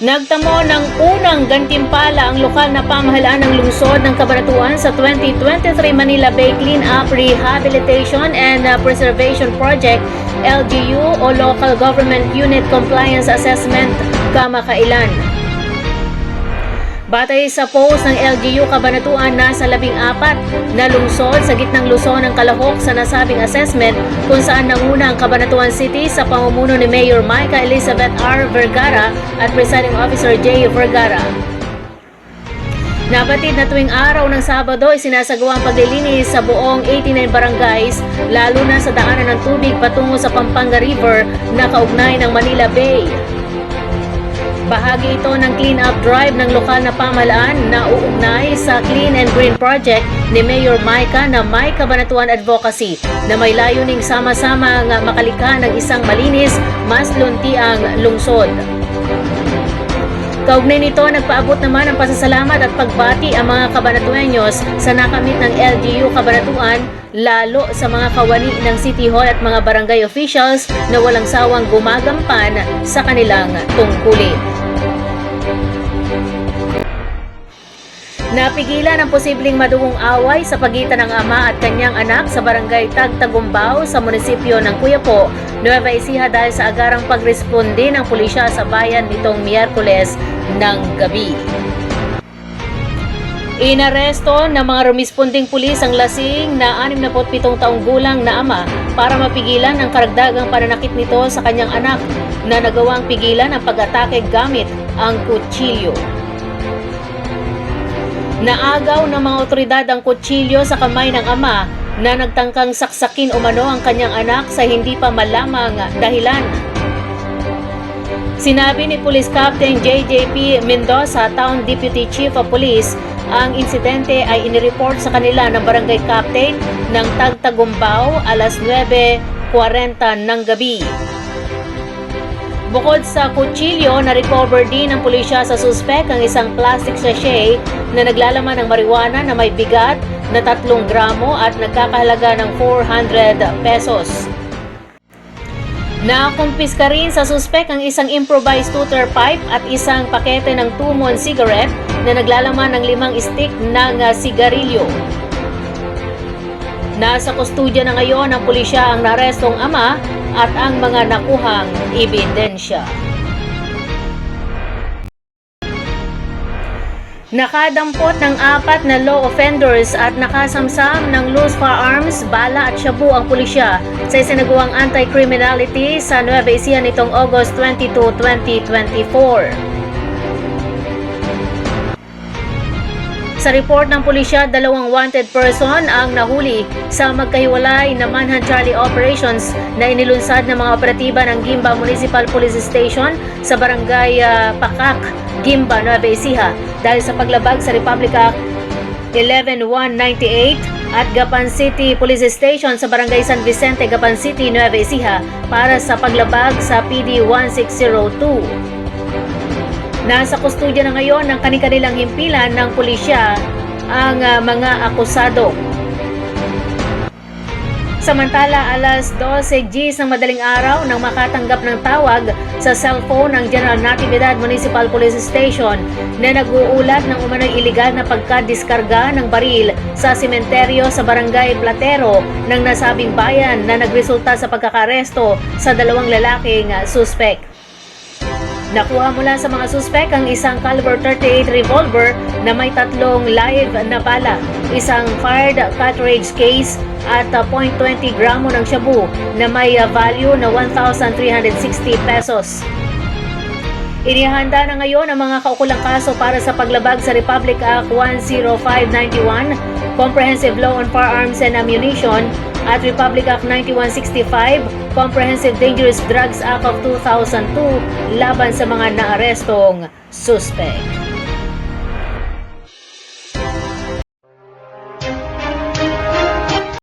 Nagtamo ng unang gantimpala ang lokal na pamahalaan ng lungsod ng Cabanatuan sa 2023 Manila Bay Clean Up Rehabilitation and uh, Preservation Project LGU o Local Government Unit Compliance Assessment kamakailan. Batay sa post ng LGU Kabanatuan nasa labing apat na lungsod sa gitnang Luzon ng Kalahok sa nasabing assessment kung saan nanguna ang Kabanatuan City sa pamumuno ni Mayor Micah Elizabeth R. Vergara at Presiding Officer J. Vergara. Nabatid na tuwing araw ng Sabado ay sinasagawa ang paglilinis sa buong 89 barangays, lalo na sa daanan ng tubig patungo sa Pampanga River na kaugnay ng Manila Bay. Bahagi ito ng clean up drive ng lokal na pamahalaan na uugnay sa Clean and Green Project ni Mayor Micah na may Kabanatuan Advocacy na may layuning sama-sama nga makalikha ng isang malinis, mas luntiang lungsod. Kaugnay nito, nagpaabot naman ng pasasalamat at pagbati ang mga kabanatuenyos sa nakamit ng LGU Kabanatuan lalo sa mga kawani ng City Hall at mga barangay officials na walang sawang gumagampan sa kanilang tungkulin. Napigilan ang posibleng madugong away sa pagitan ng ama at kanyang anak sa barangay Tagtagumbao sa munisipyo ng Cuyapo, Nueva Ecija dahil sa agarang pagresponde ng pulisya sa bayan nitong Miyerkules ng gabi. Inaresto ng mga rumisponding pulis ang lasing na 67 taong gulang na ama para mapigilan ang karagdagang pananakit nito sa kanyang anak na nagawang pigilan ang pag-atake gamit ang kutsilyo. Naagaw ng mga otoridad ang kutsilyo sa kamay ng ama na nagtangkang saksakin umano ang kanyang anak sa hindi pa malamang dahilan. Sinabi ni Police Captain JJP Mendoza, Town Deputy Chief of Police, ang insidente ay inireport sa kanila ng barangay captain ng Tagtagumbao alas 9.40 ng gabi. Bukod sa kutsilyo, na-recover din ng pulisya sa suspek ang isang plastic sachet na naglalaman ng marijuana na may bigat na 3 gramo at nagkakahalaga ng 400 pesos. Nakumpiska rin sa suspek ang isang improvised tutor pipe at isang pakete ng tumon cigarette na naglalaman ng limang stick ng sigarilyo. Nasa kustudya na ngayon ng pulisya ang narestong ama at ang mga nakuhang ebidensya. Nakadampot ng apat na law offenders at nakasamsam ng loose firearms, bala at shabu ang pulisya sa isinagawang anti-criminality sa Nueva Ecija nitong August 22, 2024. Sa report ng pulisya, dalawang wanted person ang nahuli sa magkahiwalay na manhunt Charlie operations na inilunsad ng mga operatiba ng Gimba Municipal Police Station sa barangay ah, Pakak, Gimba, Nueva Ecija dahil sa paglabag sa Republic Act 11198 at Gapan City Police Station sa Barangay San Vicente, Gapan City, Nueva Ecija para sa paglabag sa PD 1602. Nasa kustudya na ngayon ng kanilang himpilan ng pulisya ang ah, mga akusado. Samantala, alas 12 Gs ng madaling araw nang makatanggap ng tawag sa cellphone ng General Natividad Municipal Police Station na nag-uulat ng umano'y iligal na pagkadiskarga ng baril sa sementeryo sa Barangay Platero ng nasabing bayan na nagresulta sa pagkakaresto sa dalawang lalaking ah, suspect. Nakuha mula sa mga suspek ang isang caliber 38 revolver na may tatlong live na bala, isang fired cartridge case at uh, 0.20 gramo ng shabu na may uh, value na 1,360 pesos. Inihanda na ngayon ang mga kaukulang kaso para sa paglabag sa Republic Act 10591, Comprehensive Law on Firearms and Ammunition, at Republic Act 9165, Comprehensive Dangerous Drugs Act of 2002 laban sa mga naarestong suspect.